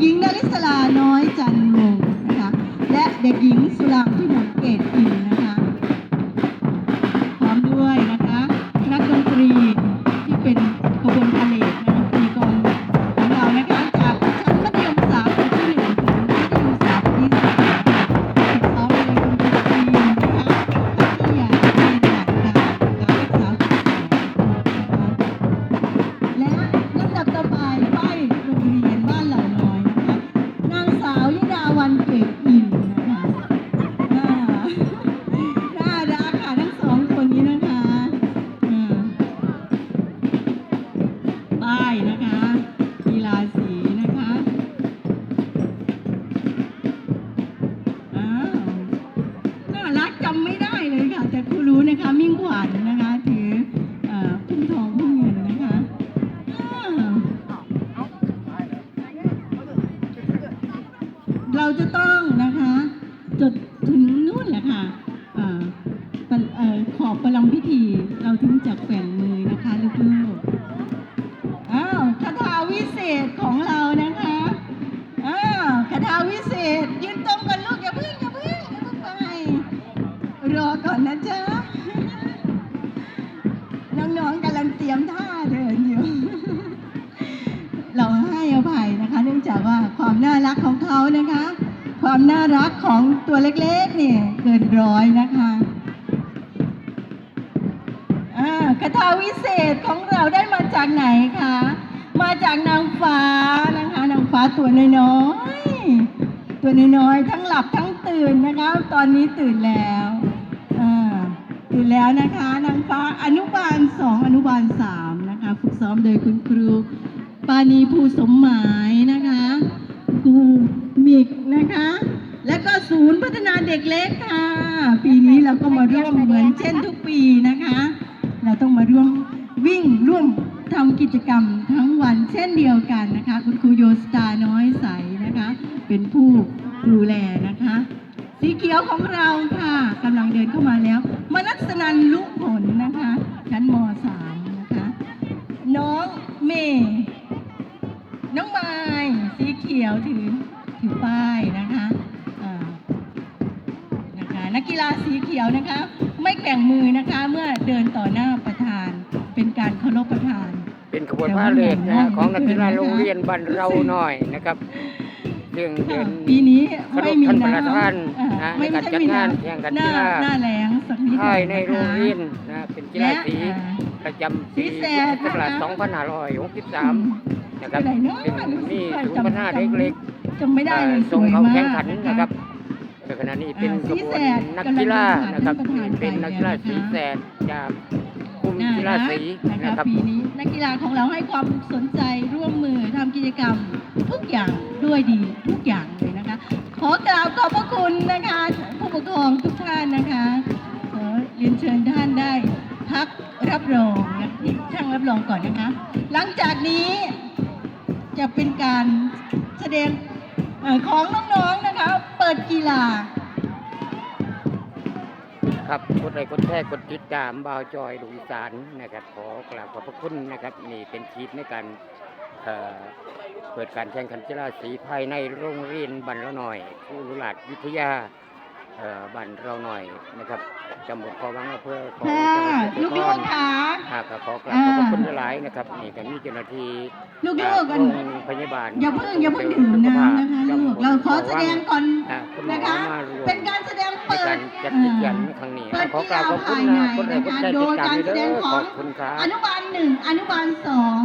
หญิงดาริศลาน้อยจันทร์วงศ์นะคะและเด็กหญิงสุรางพิมลเกต เราจะต้องนะคะจดถึงนู่นแหละค่ะออขอบประลังพิธีเราถึงจะแกว่งมือนะคะลูกๆอ้าวคาถาวิเศษของเรานะคะอ้าวคาถาวิเศษยืนตรงกันลูกอย่าเพิ่งอย่าเพิ่งอย่าเพิ่งไปรอก่อนนะจ๊ะ น่ารักของเขานะคะ ความน่ารักของตัวเล็กๆเนี่ยเกินร้อยนะคะอาคาถาวิเศษของเราได้มาจากไหนคะ มาจากนางฟ้านะคะ นางฟ้าตัวน้อยๆ ตัวน้อยๆ ทั้งหลับทั้งตื่นนะคะ ตอนนี้ตื่นแล้วตื่นแล้วนะคะ นางฟ้าอนุบาลสองอนุบาลสามนะคะ ฝึกซ้อมโดยคุณครูปานีภูสมหมายนะคะ มิกนะคะ และก็ศูนย์พัฒนาเด็กเล็กค่ะ ปีนี้เราก็มาร่วมเหมือนเช่นทุกปีนะคะ เราต้องมาร่วมวิ่งร่วมทำกิจกรรมทั้งวันเช่นเดียวกันนะคะ คุณครูโยสตาน้อยใสนะคะ เป็นผู้ดูแลนะคะ สีเขียวของเราค่ะกำลังเดินเข้ามาแล้ว มนัสนันลุผลนะคะ นะคะนักกีฬาสีเขียวนะคะ ไม่แกว่งมือนะคะ เมื่อเดินต่อหน้าประธาน เป็นการเคารพประธาน เป็นขบวนพาเหรดนะของนักกีฬาโรงเรียนบ้านเราหน่อยนะครับซึ่งเดือนปีนี้เคารพไม่มีท่านประน้ธานำอ่านะไม่ในการใช่มีจัดงานน้ำแข่งขันหน้ากีฬาหน้าแรงสักนิดหภายในงะคะโรงเรียนนะเป็นกีฬาสีและอ่าประจำสีปีแสดพุทธศักราชนะคะ2563นะครับที่ไหนเนอะเป็นมีจำศูนย์พัฒนาเด็กเล็กจำไม่ได้เลยสส่งวยเขามากแข่งขันนะนะคะครับ แต่ขณะนี้เป็นอ่ากระสีบวแสนดนักกีฬานะครับกำลังเดินทางเป็นนักกีฬาไปสีแล้วนะคะแสดจากกลุ่มน่ากีฬารักสีนะนะครับปีนี้นักกีฬาของเราให้ความสนใจร่วมมือทำกิจกรรมทุกอย่างด้วยดีทุกอย่างเลยนะคะ ขอกราบขอบพระคุณนะคะผู้ปกครองทุกท่านนะคะขอเรียนเชิญท่านได้พักรับรองนะที่ช่างรับรองก่อนนะคะ หลังจากนี้จะเป็นการแสดงเอ่อของน้องๆนะคะเปิดกีฬา ครับกดไลค์กดแชร์กดติดตามบ่าวจอยลูกอีสานนะครับขอกราบขอบพระคุณนะครับนี่เป็นคลิปในการเอ่อเปิดการแข่งขันกีฬาสีภายในโรงเรียนบันเราหน่อยผู้รุหลาดวิทยาเอ่อบันเราหน่อยนะครับตำบลคอวังอำเภอของค่ะจังหวัดสลูกลกๆค่ะ ครับก็ขอกราบขอบพระ คุณหลายๆนะครับนี่ก็มีเจ้าหน้าที่ลูกๆจากกันโรงพยาบาลอย่าเพิ่งอย่าเพิ่งดื่มน้ำนะคะลูกเราขอแสดงก่อนอ่าคุณหมอนะคะ มารวมเป็นการแสดงในเปิดการจัดกิจกรรมในครั้งนี้เปิดขอกกีราฬาบขอบคุภาณยในนะคนใดนะคนคะใจโดติดยตามการแสเด้ดงอขขอองบคุณครับ อนุบาลหนึ่งอนุบาลสอง